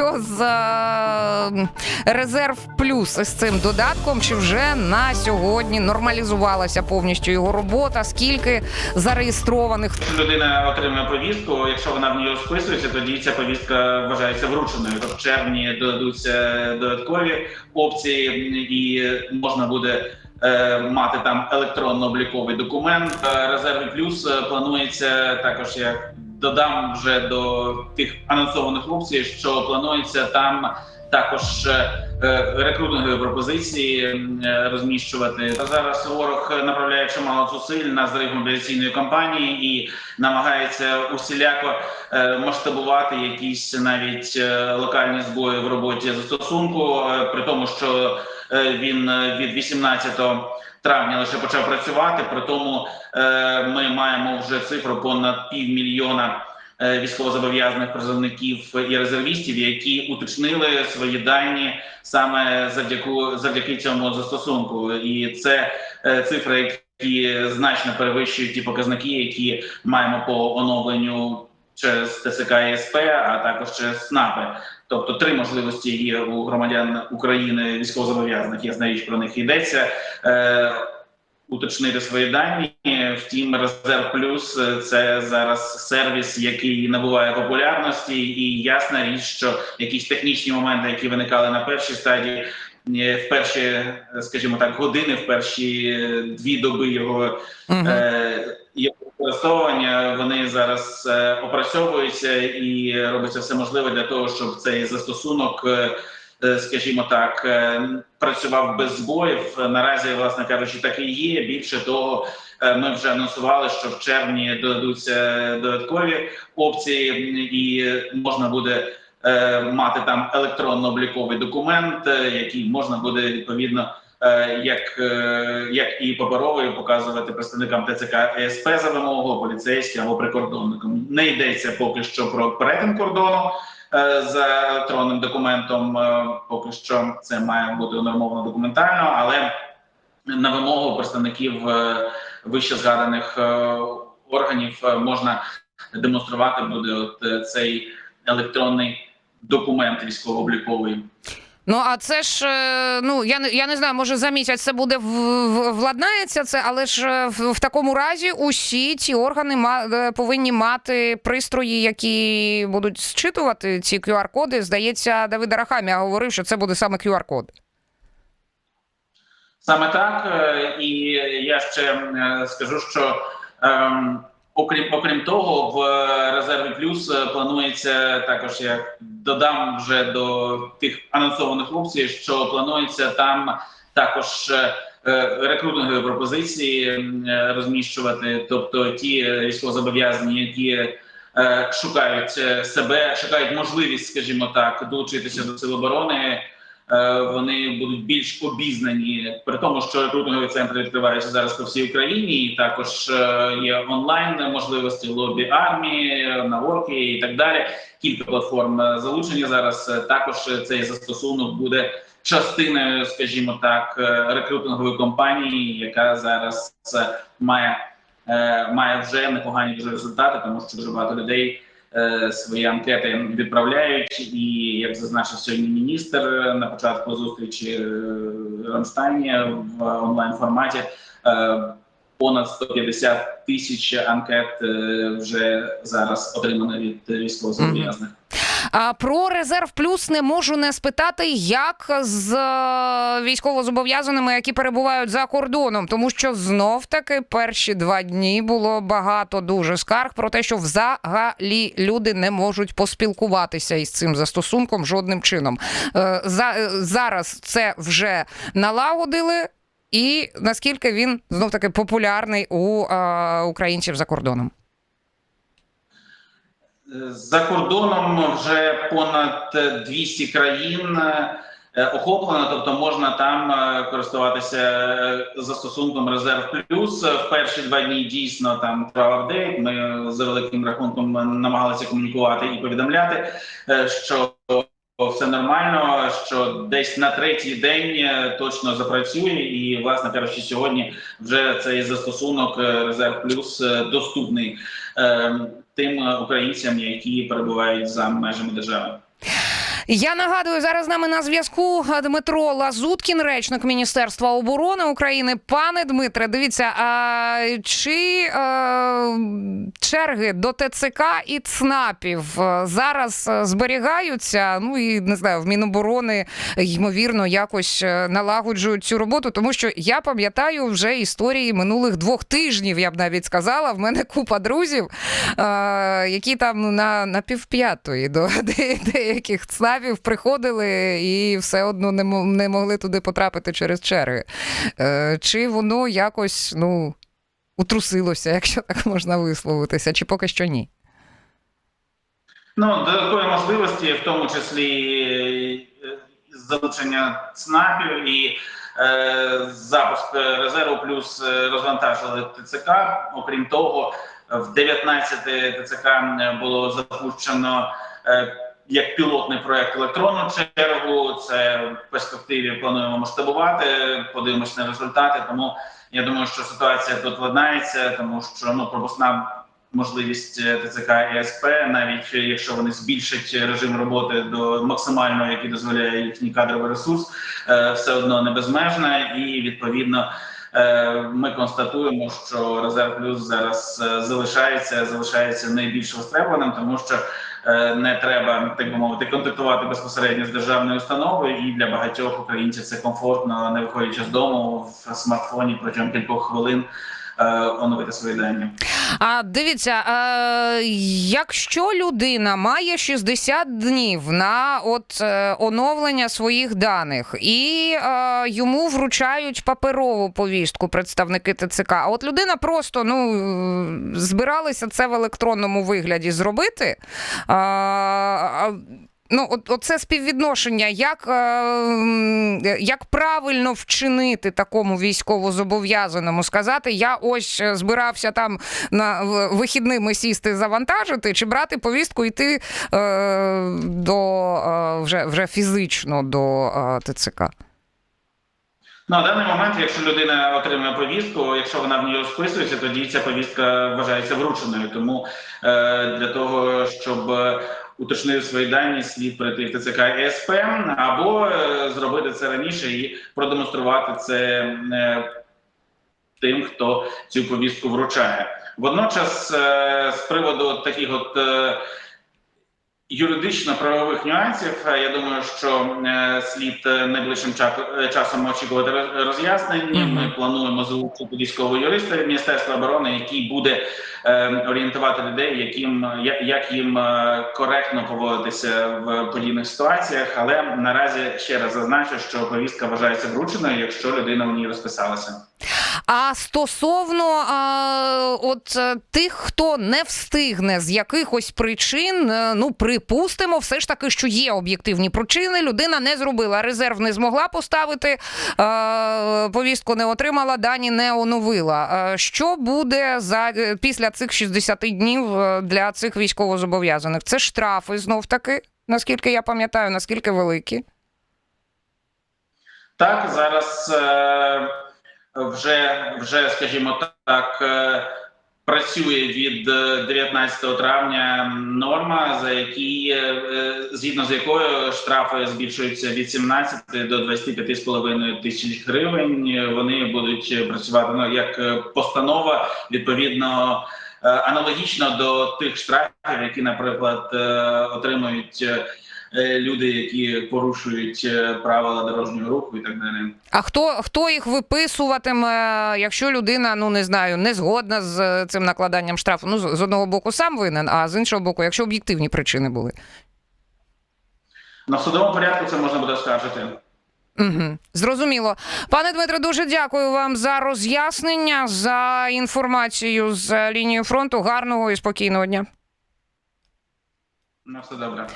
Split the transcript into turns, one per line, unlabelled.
що з е, резерв плюс з цим додатком? Чи вже на сьогодні нормалізувалася повністю його робота? Скільки зареєстрованих?
Людина отримує повістку. Якщо вона в ній розписується, тоді ця повістка вважається врученою. Тобто в червні додадуться додаткові опції, і можна буде. е, Мати там електронно-обліковий документ. Е, Резерві плюс планується також. Я додам вже до тих анонсованих опцій, що планується там також е, е, рекрутингові пропозиції е, розміщувати. Зараз ворог направляє чимало зусиль на зрив мобілізаційної кампанії і намагається усіляко масштабувати якісь навіть локальні збої в роботі застосунку, при тому, що він від 18 травня лише почав працювати. При тому е, ми маємо вже цифру понад півмільйона е, військовозобов'язаних призовників і резервістів, які уточнили свої дані саме завдяки завдяки цьому застосунку, і це е, цифри, які значно перевищують ті показники, які маємо по оновленню через ТСК і СП, а також через СНАПи. Тобто три можливості є у громадян України військовозобов'язаних. Ясна річ про них йдеться. Е, уточнити свої дані. Втім, резерв плюс це зараз сервіс, який набуває популярності, і ясна річ, що якісь технічні моменти, які виникали на першій стадії. е, В перші, скажімо так, години, в перші е, дві доби його
Мгм.
е, використовування, вони зараз е, опрацьовуються і робиться все можливе для того, щоб цей застосунок, е, е, скажімо так, працював без збоїв. Наразі, власне кажучи, так і є. Більше того, ми вже анонсували, що в червні додадуться додаткові опції, і можна буде. Мати там електронно-обліковий документ, е, який можна буде відповідно як, е, як і паперовий показувати представникам ТЦК і СП за вимогою, поліцейським або прикордонникам. Не йдеться поки що про перетин кордону е, за електронним документом. е, Поки що це має бути унормовано документально, але на вимогу представників е, вище згаданих е, органів е, можна демонструвати буде от е, цей електронний документ військово-обліковий.
Ну а це ж е, ну я не я не знаю, може за місяць це буде владнається це, але ж е, в, в такому разі усі ці органи ма, е, повинні мати пристрої, які будуть зчитувати ці QR-коди. Здається, Давид Арахамія говорив, що це буде саме QR-код.
Саме так, і я ще скажу, що ем, окрім окрім того, в резерві плюс е, планується також. Я додам вже до тих анонсованих опцій, що планується там також. е, е, Рекрутингові пропозиції е, розміщувати, тобто ті е, військовозобов'язані, які е, шукають е, себе, шукають можливість, скажімо так, долучитися до сил оборони, е, вони будуть більш обізнані, при тому, що рекрутингові центри відкриваються зараз по всій Україні. І також е, є онлайн можливості лобі армії, наворки і так далі. Кілька платформ е, залучені зараз. Е, Також е, цей застосунок буде частиною, скажімо так, е, рекрутингової компанії, яка зараз е, має. е, Має вже непогані результати, тому що дуже багато людей е, свої анкети відправляють. І як зазначив сьогодні міністр е, на початку зустрічі е, Рамштайні в онлайн форматі. е, Понад 150 тисяч анкет вже зараз отримано від військовозобов'язаних.
А про резерв плюс не можу не спитати, як з е, військовозобов'язаними, які перебувають за кордоном, тому що знов таки перші два дні було багато дуже скарг про те, що взагалі люди не можуть поспілкуватися із цим застосунком жодним чином. Е, е, зараз це вже налагодили. І наскільки він знов таки популярний у е, українців за кордоном?
За кордоном вже понад 200 країн е, охоплено, тобто можна там е, користуватися е, застосунком Резерв Плюс. В перші два дні дійсно там тривав апдейт. Ми за великим рахунком намагалися комунікувати і повідомляти, що все нормально, що десь на третій день точно запрацює, і власне кажучи, сьогодні вже цей застосунок Резерв Плюс доступний е, тим е, українцям, які перебувають за межами держави.
Я нагадую, зараз з нами на зв'язку Дмитро Лазуткін, речник Міністерства оборони України. Пане Дмитре, дивіться, а чи е, черги до ТЦК і ЦНАПів зараз зберігаються? Ну і не знаю, в Міноборони ймовірно якось е, налагоджують цю роботу, тому що я пам'ятаю вже історії минулих двох тижнів, я б навіть сказала. В мене купа друзів, е, які там ну, на, на півп'ятої до деяких ЦНАПів приходили і все одно не, не могли туди потрапити через черги. Е, чи воно якось ну, утрусилося, якщо так можна висловитися, чи поки що ні?
Ну, додаткові можливості, в тому числі е, залучення ЦНАПів і е, запуск резерву, плюс е, розвантажили ТЦК. Окрім того, в 19 ТЦК було запущено е, як пілотний проект електронну чергу. Це в перспективі плануємо масштабувати. Подивимось на результати. Тому я думаю, що ситуація тут ладнається, тому що ну пропускна можливість е, ТЦК і СП, навіть якщо вони збільшать режим роботи до максимального, який дозволяє їхній кадровий ресурс, е, все одно не безмежна, і відповідно. е, Ми констатуємо, що резерв плюс зараз залишається, залишається найбільш востребованим, тому що не треба так би мовити контактувати безпосередньо з державною установою, і для багатьох українців це комфортно, не виходячи з дому в смартфоні протягом кількох хвилин. е, оновити свої дані.
А дивіться, е, якщо людина має 60 днів на от е, оновлення своїх даних, і е, йому вручають паперову повістку представники ТЦК, а от людина просто ну е, збиралися це в електронному вигляді зробити. Е, Ну, от, оце співвідношення, як, е, як правильно вчинити такому військовозобов'язаному, сказати, я ось е, збирався там на вихідними сісти завантажити, чи брати повістку йти е, до е, вже, вже фізично до е, ТЦК.
На даний момент, якщо людина отримує повістку, якщо вона в ній розписується, тоді ця повістка вважається врученою. Тому е, для того, щоб уточнити свої дані, слід прийти в ТЦК СПМ, СП, або е, зробити це раніше і продемонструвати це е, тим, хто цю повістку вручає. Водночас, е, з приводу таких от. Юридично-правових нюансів я думаю, що е, слід е, найближчим е, часом очікувати роз- роз'яснень.
Мгм.
Ми плануємо залучити військового юриста Міністерства оборони, який буде орієнтувати людей, яким як їм коректно поводитися в подібних ситуаціях. Але наразі ще раз зазначу, що повістка вважається врученою, якщо людина в ній розписалася.
А стосовно а, от е, тих, хто не встигне з якихось причин, е, ну припустимо, все ж таки, що є об'єктивні причини. Людина не зробила резерв, не змогла поставити, е, повістку не отримала, дані не оновила. Е, Що буде за після цих 60 днів для цих військовозобов'язаних? Це штрафи знов таки, наскільки я пам'ятаю, наскільки великі.
Так, зараз вже, вже, скажімо так, е, працює від е, 19 травня норма, за які, е, е, згідно з якою штрафи збільшуються від 17 до 25,5 тисяч гривень. Вони будуть працювати ну, як е, постанова відповідно. е, Аналогічно до тих штрафів, які, наприклад, е, отримують е, е, люди, які порушують е, правила дорожнього руху і так далі.
А хто, хто їх виписуватиме, якщо людина, ну не знаю, не згодна з е, цим накладанням штрафу? Ну, з одного боку, сам винен, а з іншого боку, якщо об'єктивні причини були.
На судовому порядку це можна буде оскаржити.
Угу. Зрозуміло. Пане Дмитре, дуже дякую вам за роз'яснення, за інформацію з лінії фронту. Гарного і спокійного дня.
На все добре.